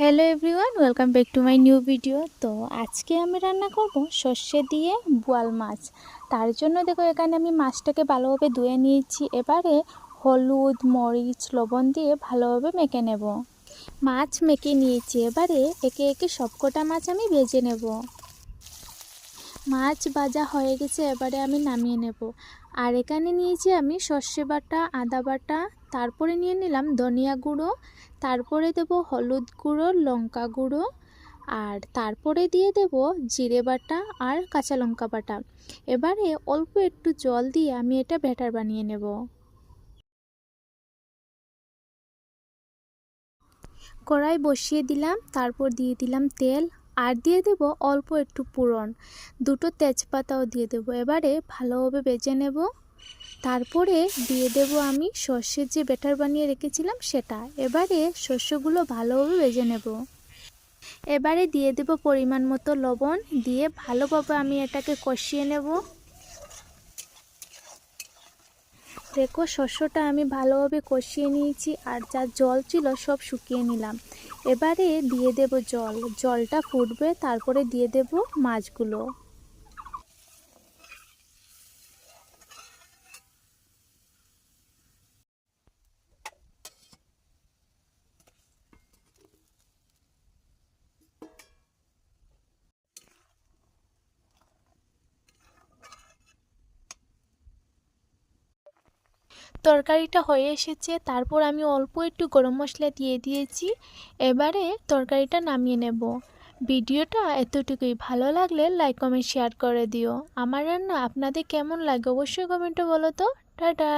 Hello everyone welcome back to my new video তো আজকে আমি রান্না করব সর্ষে দিয়ে বোয়াল মাছ। তার জন্য দেখো, এখানে আমি মাছটাকে ভালোভাবে ধুয়ে নিয়েছি। এবারে হলুদ, মরিচ, লবণ দিয়ে ভালোভাবে মেখে নেব। মাছ মেখে নিয়েছি। এবারে একে একে সবকটা মাছ আমি ভেজে নেব। মাছ ভাজা হয়ে গেছে, এবারে আমি নামিয়ে নেব। আর এখানে নিয়েছি আমি সর্ষে বাটা, আদা বাটা তারপরে নিয়ে নিলাম ধনিয়া গুঁড়ো, তারপরে দেব হলুদ গুঁড়ো, লঙ্কা গুঁড়ো, আর তারপরে দিয়ে দেব জিরে বাটা আর কাঁচা লঙ্কা বাটা। এবারে অল্প একটু জল দিয়ে আমি এটা ব্যাটার বানিয়ে নেব। কড়াই বসিয়ে দিলাম, তারপর দিয়ে দিলাম তেল, আর দিয়ে দেব অল্প একটু পুরন দুটো তেজপাতাও দিয়ে দেব। এবারে ভালোভাবে বেজে নেব। তারপরে দিয়ে দেব আমি সর্ষের যে ব্যাটার বানিয়ে রেখেছিলাম সেটা। এবারে শস্যগুলো ভালোভাবে বেজে নেব। এবারে দিয়ে দেব পরিমাণ মতো লবণ। দিয়ে ভালোভাবে আমি এটাকে কষিয়ে নেব। দেখো শস্যটা আমি ভালোভাবে কষিয়ে নিয়েছি আর যা জল ছিল সব শুকিয়ে নিলাম। এবারে দিয়ে দেব জল। জলটা ফুটবে, তারপরে দিয়ে দেব মাছগুলো। তরকারিটা হয়ে এসেছে। তারপর আমি অল্প একটু গরম মশলা দিয়ে দিয়েছি। এবারে তরকারিটা নামিয়ে নেব। ভিডিওটা এতটুকুই। ভালো লাগলে লাইক, কমেন্ট, শেয়ার করে দিও। আমার রান্না আপনাদের কেমন লাগে অবশ্যই কমেন্টে বলো তো। টাটা!